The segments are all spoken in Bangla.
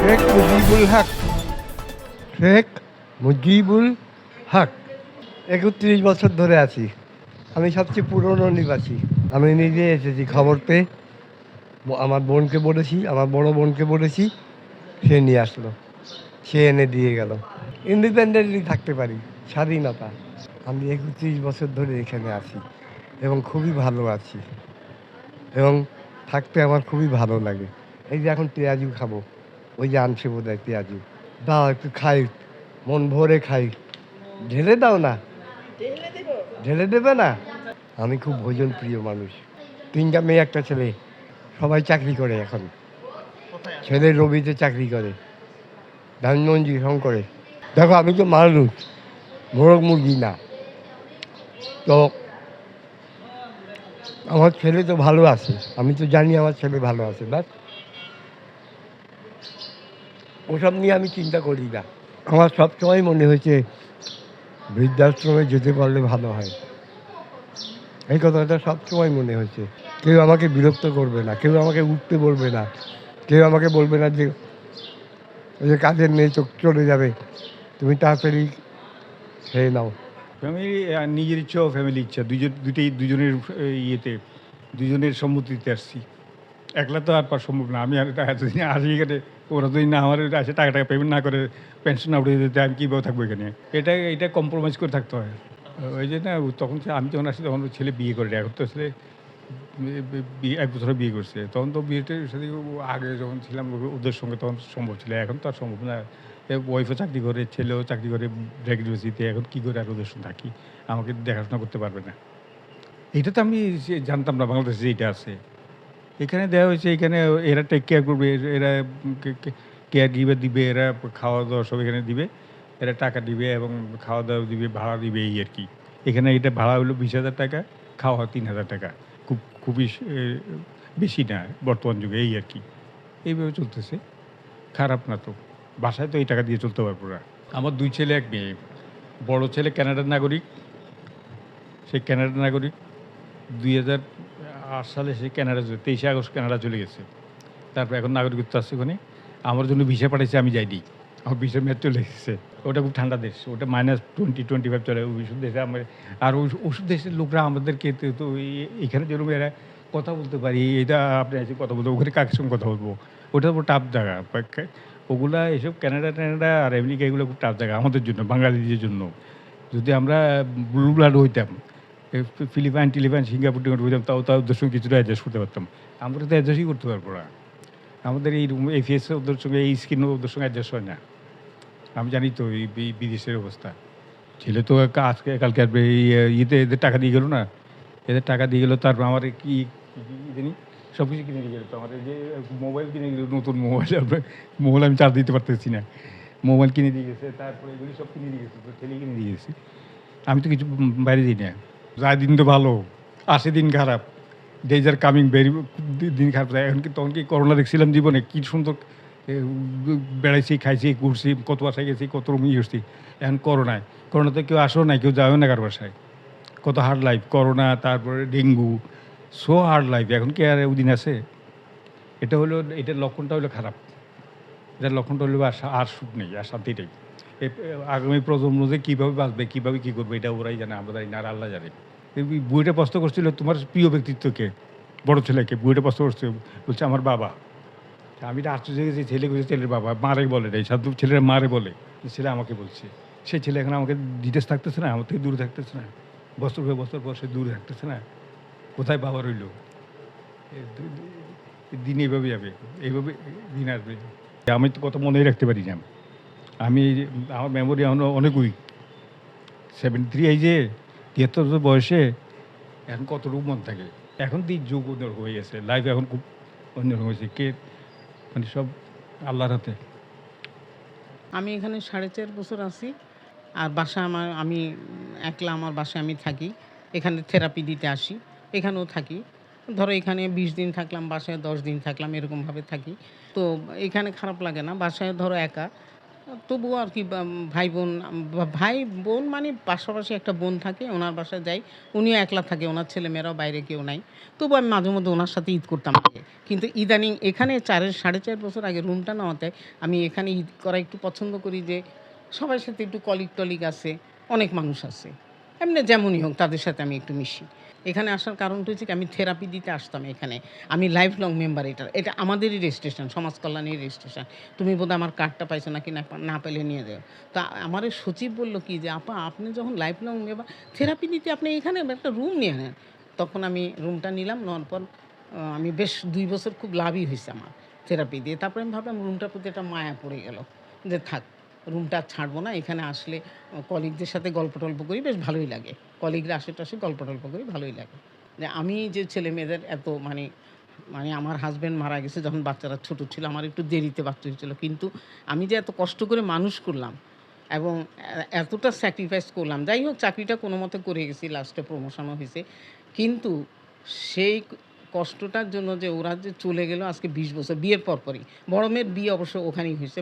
শেখ মুজিবুল হক শেখ মুজিবুল হক একত্রিশ বছর ধরে আছি। আমি সবচেয়ে পুরনো নিবাসী। আমি নিজে এসেছি খবর পেয়ে। আমার বোনকে বলেছি, আমার বড় বোনকে বলেছি, সে নিয়ে আসলো। সে এনে দিয়ে গেল। ইন্ডিপেন্ডেন্টলি থাকতে পারি, স্বাধীনতা। আমি একত্রিশ বছর ধরে এখানে আছি এবং খুবই ভালো আছি। এবং থাকতে আমার খুবই ভালো লাগে। এই যে এখন পেঁয়াজু খাব। ওই যে আনছে বোধ হয় পেঁয়াজু দাও একটু খাই মন ভরে খাই। ঢেলে দাও না। ঢেলে দেবে। না? আমি খুব ভোজন প্রিয় মানুষ। তিনটা মেয়ে একটা ছেলে। সবাই চাকরি করে এখন। ছেলে রবিতে চাকরি করে। ধানমন্ডি শঙ্করে। দেখো আমি তো মানুষ। মোরগ মুরগি না। তো আমার ছেলে তো ভালো আছে। আমি তো জানি আমার ছেলে ভালো আছে বাস ওসব নিয়ে আমি চিন্তা করি না। আমার সবসময় মনে হয়েছে, বৃদ্ধাশ্রমে যেতে পারলে ভালো হয়। এই কথাটা সবসময় মনে হয়েছে। কেউ আমাকে বিরক্ত করবে না, কেউ আমাকে উঠতে বলবে না, কেউ আমাকে বলবে না যে যে কাজের মেয়ে চোখ চলে যাবে, তুমি তাড়াতাড়ি খেয়ে নাও। ফ্যামিলি আর নিজের ইচ্ছা ও ফ্যামিলি ইচ্ছা। দুজন দুটেই দুজনের ইয়েতে, দুজনের সম্মতিতে আসছি। একলা তো আর সম্ভব না। আমি আর এটা এতদিন আসি এখানে, ওরা যদি না আমার আসে টাকা টাকা পেমেন্ট না করে পেনশন না উঠে দিতে, আমি কীভাবে থাকব এখানে? এটা এটা কম্প্রোমাইজ করে থাকতে হয়। ওই যে না তখন আমি যখন আসি তখন ছেলে বিয়ে করে এখন তো ছেলে এক বছর বিয়ে করছে। তখন তো বিয়েটা সাথে আগে যখন ছিলাম ওদের সঙ্গে তখন সম্ভব ছিল। এখন তো আর সম্ভব না। ওয়াইফও চাকরি করে, ছেলেও চাকরি করে ইউনিভার্সিটিতে এখন কী করে আর ওদের সঙ্গে থাকি? আমাকে দেখাশোনা করতে পারবে না। এটা তো আমি জানতাম না, বাংলাদেশে যেটা আছে। এখানে দেওয়া হয়েছে, এখানে এরা টেক কেয়ার করবে, এরা কেয়ার গিভার দিবে, এরা খাওয়া দাওয়া সব এখানে দিবে, এরা টাকা দিবে এবং খাওয়া দাওয়া দিবে, ভাড়া দিবে এই আর কি। এখানে এটা ভাড়া হলো বিশ হাজার টাকা, খাওয়া তিন হাজার টাকা। খুব, খুবই বেশি না বর্তমান যুগে এই আর কি। এইভাবে চলতেছে। খারাপ না তো। বাসায় তো এই টাকা দিয়ে চলতে পারব না। আমার দুই ছেলে, এক মেয়ে। বড় ছেলে ক্যানাডার নাগরিক, সে কানাডার নাগরিক। দুই হাজার আট সালে সে চলে তেইশে আগস্ট কানাডা চলে গেছে। তারপর এখন নাগরিকত্ব আছে ওখানে। আমার জন্য ভিসা পাঠাইছে, আমি যাইনি। আমার ভিসা মেয়াদ চলে এসেছে ওটা খুব ঠান্ডা দেশ। ওটা মাইনাস টোয়েন্টি টোয়েন্টি ফাইভ চলে ওইসব দেশে আমার আর ওষুধ দেশের লোকরা আমাদেরকে তো- এখানে যেরকম এরা কথা বলতে পারি। এটা আপনি এসে কথা বলতে ওখানে কাকের সঙ্গে কথা বলব? ওটা তো টাফ জায়গা। ওগুলা এসব কানাডা ট্যানাডা আর আমেরিকা এগুলো খুব টাফ জায়গা আমাদের জন্য, বাঙালিদের জন্য। যদি আমরা ব্লু ব্লাড হইতাম ফিলিপাইন টিলিপাইন সিঙ্গাপুর টিঙ্গাপুর হইতাম তাও ওদের সঙ্গে কিছুটা অ্যাডজাস্ট করতে পারতাম। আমরা তো অ্যাডজাস্টই করতে পারব না। আমাদের এই রুম এই ফেস ওদের সঙ্গে এই স্কিন ওদের সঙ্গে অ্যাডজাস্ট হয় না। আমি জানি তো এই বিদেশের অবস্থা। ছেলে তো আজকে, কালকে আসবে ইয়েতে এদের টাকা দিয়ে গেলো না। এদের টাকা দিয়ে গেলো, তারপর আমার কি জানি সব কিছু কিনে দিয়ে গেলো তো আমার যে মোবাইল কিনে গেলো, নতুন মোবাইল মোবাইল আমি চার্জ দিতে পারতেছি না। মোবাইল কিনে দিয়ে গেছে, তারপরে এগুলি সব কিনে দিয়ে গেছে, তো ছেলে কিনে দিয়ে গেছে। আমি তো কিছু বাইরে দিই না। যায় দিন তো ভালো আসে দিন খারাপ ডেজ আর কামিং ভেরি দিন খারাপ যায়। এখন কি তখন কি করোনা দেখছিলাম জীবনে, কি সুন্দর বেড়াইছি, খাইছি, ঘুরছি, কত বাসায় গেছি, কত রুম ইয়ে করছি এখন করোনায় করোনাতে কেউ আসো নাই, কেউ যাবেও না কার বাসায়। কত হার্ড লাইফ করোনা তারপরে ডেঙ্গু সো হার্ড লাইফ এখন কি আর ওদিন আছে? এটা হলো এটার লক্ষণটা হলো খারাপ। এটার লক্ষণটা হলো আর আর সুখ নেই, আর শান্তিটাই আগামী প্রজন্ম যে কীভাবে বাঁচবে, কীভাবে কী করবে, এটা ওরাই জানে, আমরা জানি না, আর আল্লাহ জানে। বইটা প্রশ্ন করছিল, তোমার প্রিয় ব্যক্তিত্বকে বড় ছেলেকে। বইটা প্রশ্ন করছে, বলছে, আমার বাবা। আমি এটা আশ্চর্য গেছি, ছেলে বলছে ছেলের বাবা, মারে বলে নাই, সাধু ছেলেরা মারে বলে ছেলে আমাকে বলছে, সে ছেলে এখন আমাকে ডিটেলস থাকতেছে না, আমার থেকে দূরে থাকতেছে না, বছর পর বছর পর সে দূরে থাকতেছে না, কোথায় বাবা রইল? দিন এইভাবে যাবে, এইভাবে দিন আসবে। আমি তো কত মনেই রাখতে পারি না। আমি যে- আমার মেমোরি এখন অনেক উইক সেভেন্টি থ্রি যে, তিয়াত্তর বছর বয়সে, এখন কতটুকু মন থাকে? এখন দিন যুগ অন্যরকম হয়ে গেছে। লাইফ এখন খুব অন্যরকম হয়েছে কে মানে সব আল্লাহর হাতে। আমি এখানে সাড়ে চার বছর আছি। আর বাসা আমার, আমি একলা আমার বাসায় আমি থাকি। এখানে থেরাপি দিতে আসি। এখানেও থাকি। ধরো এখানে বিশ দিন থাকলাম, বাসায় দশ দিন থাকলাম, এরকমভাবে থাকি। তো এখানে খারাপ লাগে না। বাসায় ধরো একা। তবুও আর কি ভাই বোন ভাই বোন মানে পাশাপাশি একটা বোন থাকে, ওনার বাসায় যাই। উনিও একলা থাকে, ওনার ছেলেমেয়েরাও বাইরে কেউ নাই। তবু আমি মাঝে মধ্যে ওনার সাথে ঈদ করতাম কিন্তু ইদানিং এখানে চারের সাড়ে চার বছর আগে রুমটা নেওয়াতে আমি এখানে ঈদ করা একটু পছন্দ করি যে, সবার সাথে একটু কলিগ টলিগ আছে, অনেক মানুষ আছে। এমনি যেমনই হোক, তাদের সাথে আমি একটু মিশি। এখানে আসার কারণটা হচ্ছে আমি থেরাপি দিতে আসতাম এখানে। আমি লাইফ লং মেম্বার এটা এটা আমাদেরই রেজিস্ট্রেশন সমাজ কল্যাণের রেজিস্ট্রেশন তুমি বোধহয় আমার কার্ডটা পাইছো নাকি না না পেলে নিয়ে যাও। তা আমার সচিব বলল কি যে, আপা, আপনি যখন লাইফ লং মেম্বার থেরাপি দিতে আপনি এখানে একটা রুম নিয়ে নেন। তখন আমি রুমটা নিলাম, নেওয়ার পর আমি বেশ দুই বছর খুব লাভই হয়েছে আমার থেরাপি দিয়ে। তারপরে আমি ভাবলাম রুমটার প্রতি একটা মায়া পড়ে গেল, যে থাক। রুমটা ছাড়বো না। এখানে আসলে কলিগদের সাথে গল্প টল্প করি, বেশ ভালোই লাগে। কলিগরা আশেপাশে গল্প টল্প করি, ভালোই লাগে। আমি যে ছেলে মেয়েদের এত মানে মানে আমার হাজব্যান্ড মারা গেছে যখন বাচ্চারা ছোট ছিল, আমার একটু দেরিতে বাচ্চা হয়েছিল। কিন্তু আমি যে এত কষ্ট করে মানুষ করলাম এবং এতটা স্যাক্রিফাইস করলাম, যাই হোক, চাকরিটা কোনো মতে করে গেছি লাস্টে প্রমোশনও হয়েছে। কিন্তু সেই কষ্টটার জন্য যে ওরা যে চলে গেল আজকে বিশ বছর, বিয়ের পরপরই। বড় মেয়ের বিয়ে অবশ্য ওখানেই হয়েছে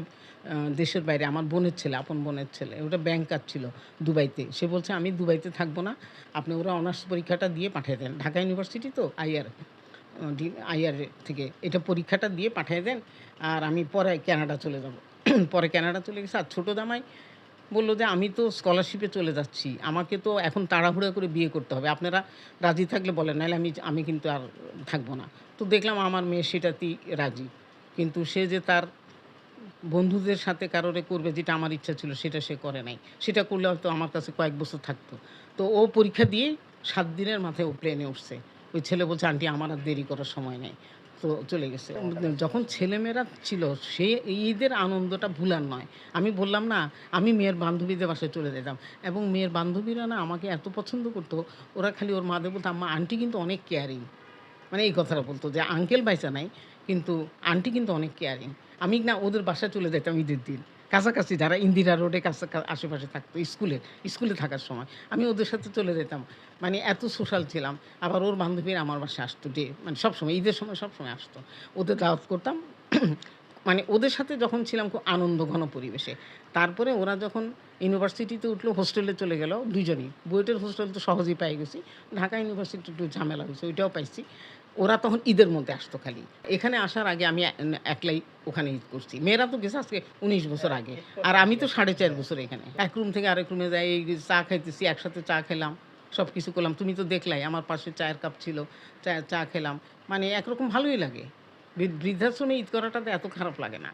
দেশের বাইরে। আমার বোনের ছেলে, আপন বোনের ছেলে, ওটা ব্যাংকার ছিল দুবাইতে। সে বলছে, আমি দুবাইতে থাকব না, আপনি ওরা অনার্স পরীক্ষাটা দিয়ে পাঠিয়ে দেন। ঢাকা ইউনিভার্সিটি তো আইআর আইআর থেকে। এটা পরীক্ষাটা দিয়ে পাঠিয়ে দেন, আর আমি পরে কানাডা চলে যাব। পরে কানাডা চলে গেছে, আর ছোটো দামাই বলল যে, আমি তো স্কলারশিপে চলে যাচ্ছি। আমাকে তো এখন তাড়াহুড়া করে বিয়ে করতে হবে। আপনারা রাজি থাকলে বলেন, নাহলে আমি আমি কিন্তু আর থাকব না। তো দেখলাম আমার মেয়ে সেটাতেই রাজি। কিন্তু সে যে তার বন্ধুদের সাথে কারোরে করবে, যেটা আমার ইচ্ছা ছিল, সেটা সে করে নাই। সেটা করলে হয়তো আমার কাছে কয়েক বছর থাকতো। তো ও পরীক্ষা দিয়ে সাত দিনের মাথায় ও প্লেনে উঠছে। ওই ছেলে বলছে, আন্টি, আমার আর দেরি করার সময় নেই। তো চলে গেছে। যখন ছেলেমেয়েরা ছিল, সে ঈদের আনন্দটা ভুলার নয়। আমি বললাম, না, আমি মেয়ের বান্ধবীদের বাসায় চলে যেতাম। এবং মেয়ের বান্ধবীরা না আমাকে এত পছন্দ করতো, ওরা খালি ওর মাদের বলতো, আম্মা আন্টি কিন্তু অনেক কেয়ারিং মানে এই কথাটা বলতো যে, আঙ্কেল বাইচা নাই, কিন্তু আন্টি কিন্তু অনেক কেয়ারিং আমি না ওদের বাসায় চলে যেতাম ঈদের দিন। কাছাকাছি, যারা ইন্দিরা রোডে কাছা আশেপাশে থাকতো, স্কুলে স্কুলে থাকার সময়। আমি ওদের সাথে চলে যেতাম। মানে এত সোশ্যাল ছিলাম। আবার ওর বান্ধবীরা আমার বাসায় আসতো ডে মানে সবসময়, ঈদের সময় সবসময় আসতো। ওদের দাওয়াত করতাম। মানে ওদের সাথে যখন ছিলাম খুব আনন্দ, ঘন পরিবেশে। তারপরে ওরা যখন ইউনিভার্সিটিতে উঠল, হোস্টেলে চলে গেল দুজনই। বুয়েটের হোস্টেল তো সহজেই পাই গেছি। ঢাকা ইউনিভার্সিটি একটু ঝামেলা হয়েছে, ওইটাও পাইছি। ওরা তখন ঈদের মধ্যে আসতো খালি। এখানে আসার আগে আমি একলাই ওখানে ঈদ করছি। মেয়েরা তো গেছে আজকে উনিশ বছর আগে। আর আমি তো সাড়ে চার বছর এখানে। এক রুম থেকে আরেক রুমে যাই চা খাইতেছি, একসাথে চা খেলাম সব কিছু করলাম। তুমি তো দেখলাই, আমার পাশে চায়ের কাপ ছিল, চা চা খেলাম। মানে একরকম ভালোই লাগে। বৃদ্ধাশ্রমে ঈদ করাটা তো এত খারাপ লাগে না।